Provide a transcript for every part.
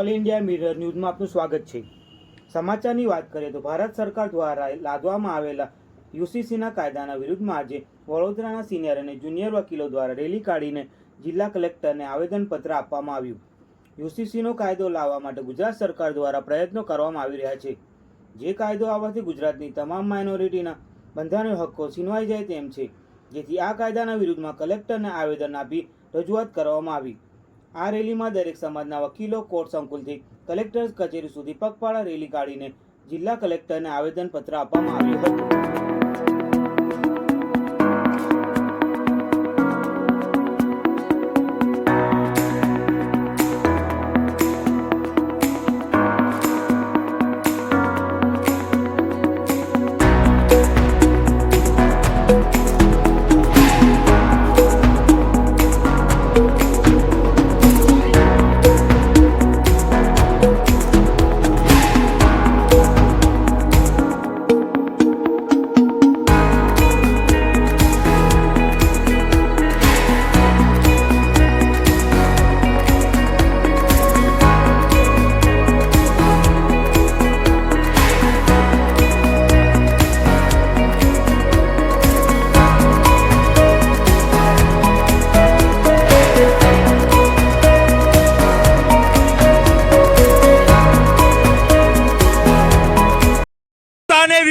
All India mirror ન્યૂઝમાં આપનું સ્વાગત છે. સમાચારની વાત કરીએ તો ભારત સરકાર દ્વારા લાદવામાં આવેલા યુસીસીના કાયદાના વિરુદ્ધમાં આજે વડોદરાના સિનિયર અને જુનિયર વકીલો દ્વારા રેલી કાઢીને જિલ્લા કલેક્ટરને આવેદનપત્ર આપવામાં આવ્યું. યુસીસીનો કાયદો લાવવા માટે ગુજરાત સરકાર દ્વારા પ્રયત્નો કરવામાં આવી રહ્યા છે. જે કાયદો આવવાથી ગુજરાતની તમામ માઇનોરિટીના બંધારણીય હક્કો છીનવાઈ જાય તેમ છે. જેથી આ કાયદાના વિરુદ્ધમાં કલેક્ટરને આવેદન આપી રજૂઆત કરવામાં આવી. આ રેલીમાં દરેક સમાજના વકીલો, કોર્ટ સંકુલથી કલેક્ટર કચેરી સુધી પગપાળા રેલી કાઢીને જિલ્લા કલેક્ટરને આવેદનપત્ર આપવામાં આવ્યું હતું.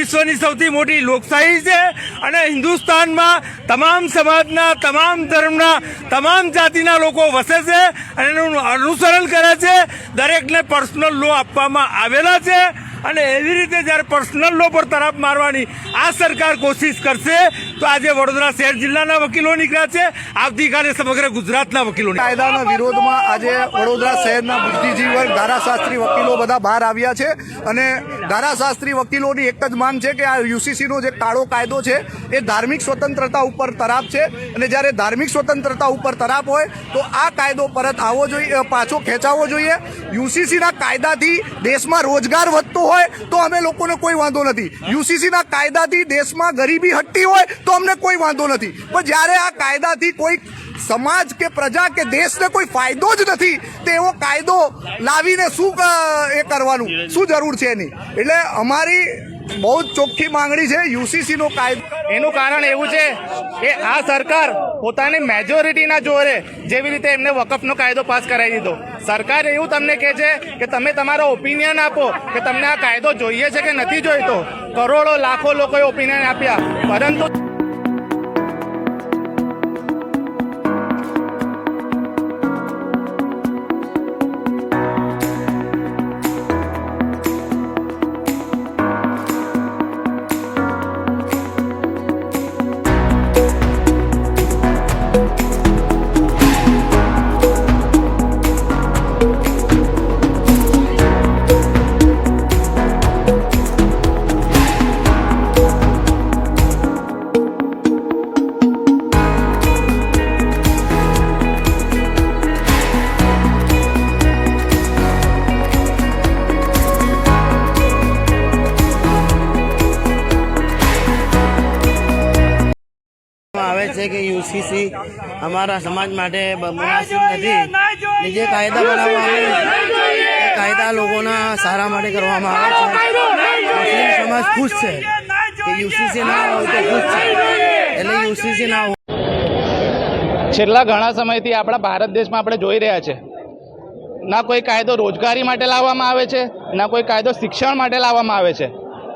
વિશ્વની સૌથી મોટી લોકશાહી છે અને હિન્દુસ્તાનમાં તમામ સમાજના, તમામ ધર્મના, તમામ જાતિના લોકો વસે છે અને એનું અનુસરણ કરે છે. દરેકને પર્સનલ લો આપવામાં આવેલા છે અને એવી રીતે જ્યારે પર્સનલ લો પર તરફ મારવાની આ સરકાર કોશિશ કરશે તો આજે વડોદરા શહેર જિલ્લાના વકીલો નીકળ્યા છે. આવતીકાલે સમગ્ર ગુજરાતના વકીલો કાયદાના વિરોધમાં આજે વડોદરા શહેરના બુદ્ધિજીવી ધારાશાસ્ત્રી વકીલો બધા બહાર આવ્યા છે અને ધારાશાસ્ત્રી વકીલોની એક જ માંગ છે કે આ યુસીસીનો જે કાળો કાયદો છે એ ધાર્મિક સ્વતંત્રતા ઉપર તરાપ છે અને જ્યારે ધાર્મિક સ્વતંત્રતા ઉપર તરાપ હોય તો આ કાયદો પરત આવવો જોઈએ પાછો ખેંચાવવો જોઈએ. યુસીસીના કાયદાથી દેશમાં રોજગાર વધતો હોય તો અમે લોકોને કોઈ વાંધો નથી. યુસીસીના કાયદાથી દેશમાં ગરીબી હટતી હોય તો અમને કોઈ વાંધો નથી. પણ જ્યારે આ કાયદાથી કોઈ સમાજ કે પ્રજા કે દેશને કોઈ ફાયદો જ નથી, તે એવો કાયદો લાવીને શું એ કરવાનું? શું જરૂર છે એની? એટલે અમારી બહુ જ ચોખ્ખી માંગણી છે યુસીસીનો કાયદો. એનું કારણ એવું છે કે આ સરકાર પોતાની મેજોરિટીના જોરે જેવી રીતે એમને વકફનો કાયદો પાસ કરાવી દીધો. સરકાર એવું તમને કહે છે કે તમે તમારો ઓપિનિયન આપો કે તમને આ કાયદો જોઈએ છે કે નથી જોઈતો? કરોડો, લાખો લોકોએ ઓપિનિયન આપ્યા. પરંતુ છે કે યુસીસી અમારા સમાજ માટે મુનાસિબ નથી. ને જે કાયદા બનાવવામાં આવે. એ કાયદા લોકોના સારા માટે કરવામાં આવે છે. મુસ્લિમ સમાજ ખુશ છે કે યુસીસી ના હોય તો ખુશ છે. એટલે યુસીસી ના હોય. છેલ્લા ઘણા સમયથી આપણા ભારત દેશમાં આપણે જોઈ રહ્યા છે. ના કોઈ કાયદો રોજગારી માટે લાવવામાં આવે છે ના કોઈ કાયદો શિક્ષણ માટે લાવવામાં આવે છે.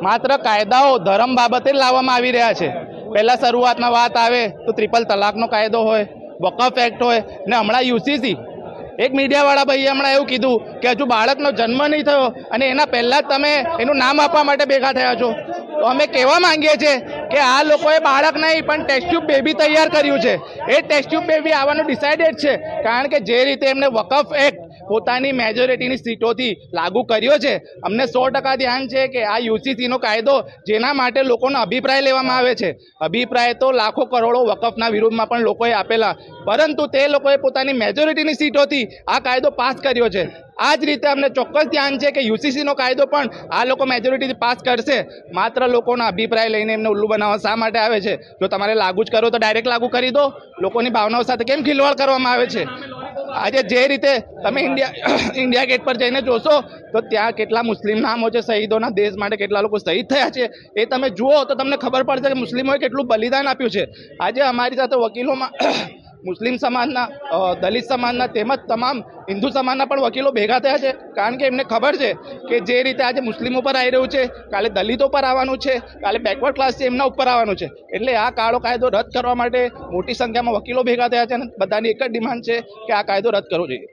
માત્ર કાયદાઓ ધર્મ બાબતે જ લાવવામાં આવી રહ્યા છે. પહેલાં શરૂઆતમાં વાત આવે તો ટ્રિપલ તલાકનો કાયદો હોય, વકફ એક્ટ હોય, ને હમણાં યુસીસી. એક મીડિયાવાળા ભાઈએ હમણાં એવું કીધું કે હજુ બાળકનો જન્મ નહીં થયો અને એના પહેલાં જ તમે એનું નામ આપવા માટે ભેગા થયા છો. તો અમે કહેવા માંગીએ છીએ કે આ લોકોએ બાળક નહીં, પણ ટેસ્ટ્યુબ બેબી તૈયાર કર્યું છે. એ ટેસ્ટ્યુબ બેબી આવવાનું ડિસાઇડેડ છે. કારણ કે જે રીતે એમને વકફ એક્ટ પોતાની મેજોરિટીની સીટોથી લાગુ કર્યો છે. અમને સો ટકા ધ્યાન છે કે આ યુસીસીનો કાયદો જેના માટે લોકોનો અભિપ્રાય લેવામાં આવે છે. અભિપ્રાય તો લાખો કરોડો વકફના વિરોધમાં પણ લોકોએ આપેલા. પરંતુ તે લોકોએ પોતાની મેજોરિટીની સીટોથી આ કાયદો પાસ કર્યો છે. આ જ રીતે અમને ચોક્કસ ધ્યાન છે કે યુસીસીનો કાયદો પણ આ લોકો મેજોરિટીથી પાસ કરશે. માત્ર લોકોના અભિપ્રાય લઈને એમને ઉલ્લુ બનાવવા શા માટે આવે છે? જો તમારે લાગુ જ કરો તો ડાયરેક્ટ લાગુ કરી દો. લોકોની ભાવનાઓ સાથે કેમ ખિલવાડ કરવામાં આવે છે? આજે જે રીતે તમે ઇન્ડિયા ઇન્ડિયા ગેટ પર જઈને જોશો, તો ત્યાં કેટલા મુસ્લિમ નામો છે, શહીદોના દેશ માટે કેટલા લોકો શહીદ થયા છે, એ તમે જુઓ તો તમને ખબર પડશે કે મુસ્લિમોએ કેટલું બલિદાન આપ્યું છે. આજે અમારી સાથે વકીલોમાં મુસ્લિમ સમાજના દલિત સમાજના તેમજ તમામ હિન્દુ સમાજના પણ વકીલો ભેગા થયા છે. કારણ કે એમને ખબર છે કે જે રીતે આજે મુસ્લિમો પર આવી રહ્યું છે, કાલે દલિતો પર આવવાનું છે, કાલે બેકવર્ડ ક્લાસ છે એમના ઉપર આવવાનું છે. એટલે આ કાળો કાયદો રદ કરવા માટે મોટી સંખ્યામાં વકીલો ભેગા થયા છે અને બધાની એક જ ડિમાન્ડ છે કે આ કાયદો રદ કરવો જોઈએ.